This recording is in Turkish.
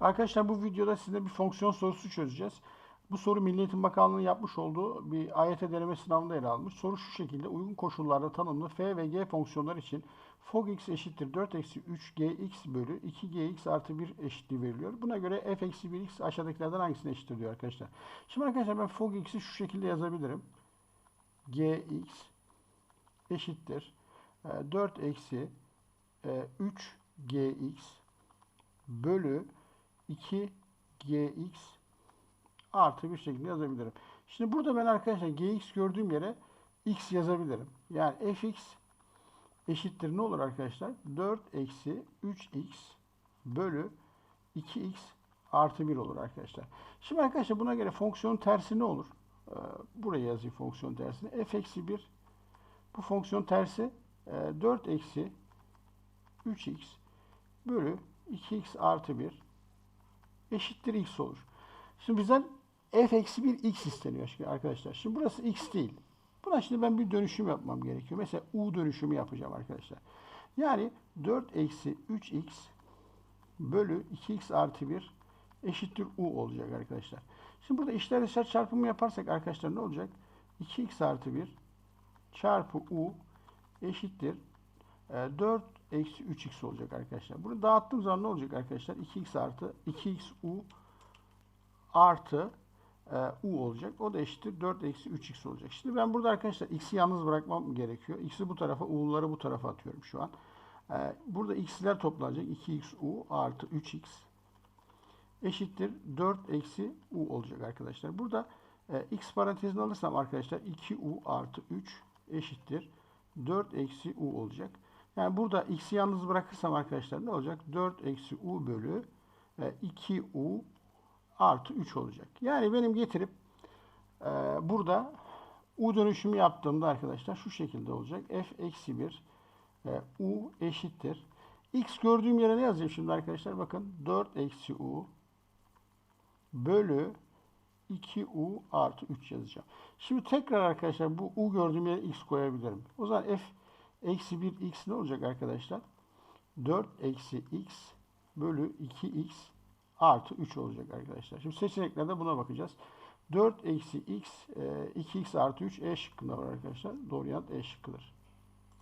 Arkadaşlar bu videoda size bir fonksiyon sorusu çözeceğiz. Bu soru Milli Eğitim Bakanlığı'nın yapmış olduğu bir AYT deneme sınavında ele almış. Soru şu şekilde uygun koşullarda tanımlı f ve g fonksiyonlar için fog x eşittir 4 eksi 3 gx bölü 2 gx artı 1 eşitliği veriliyor. Buna göre f eksi 1 x aşağıdakilerden hangisine eşittir diyor arkadaşlar. Şimdi arkadaşlar ben fog x'i şu şekilde yazabilirim. gx eşittir e, 4 eksi e, 3 gx bölü 2 gx artı bir şekilde yazabilirim. Şimdi burada ben arkadaşlar gx gördüğüm yere x yazabilirim. Yani fx eşittir ne olur arkadaşlar? 4 eksi 3x bölü 2x artı 1 olur arkadaşlar. Şimdi arkadaşlar buna göre fonksiyonun tersi ne olur? Ee, buraya yazayım fonksiyon tersini. f eksi 1 bu fonksiyon tersi e, 4 eksi 3x bölü 2x artı 1 eşittir x olur. Şimdi bizden f eksi 1 x isteniyor arkadaşlar. Şimdi burası x değil. Buna şimdi ben bir dönüşüm yapmam gerekiyor. Mesela u dönüşümü yapacağım arkadaşlar. Yani 4 eksi 3x bölü 2x artı 1 eşittir u olacak arkadaşlar. Şimdi burada işler dışarı çarpımı yaparsak arkadaşlar ne olacak? 2x artı 1 çarpı u eşittir 4 eksi 3x olacak arkadaşlar. Bunu dağıttığım zaman ne olacak arkadaşlar? 2x artı 2x u artı e, u olacak. O da eşittir 4 eksi 3x olacak. Şimdi ben burada arkadaşlar x'i yalnız bırakmam gerekiyor. x'i bu tarafa, u'ları bu tarafa atıyorum şu an. E, burada x'ler toplanacak. 2x u artı 3x eşittir 4 eksi u olacak arkadaşlar. Burada e, x parantezini alırsam arkadaşlar 2u artı 3 eşittir 4 eksi u olacak. Yani burada x'i yalnız bırakırsam arkadaşlar ne olacak? 4 eksi u bölü e, 2u artı 3 olacak. Yani benim getirip e, burada u dönüşümü yaptığımda arkadaşlar şu şekilde olacak. f eksi 1 e, u eşittir. x gördüğüm yere ne yazayım şimdi arkadaşlar? Bakın 4 eksi u bölü 2u artı 3 yazacağım. Şimdi tekrar arkadaşlar bu u gördüğüm yere x koyabilirim. O zaman f eksi 1 x ne olacak arkadaşlar? 4 eksi x bölü 2x artı 3 olacak arkadaşlar. Şimdi seçeneklerde buna bakacağız. 4 eksi x, 2x artı 3 E şıkkında var arkadaşlar. Doğru yanıt E şıkkıdır.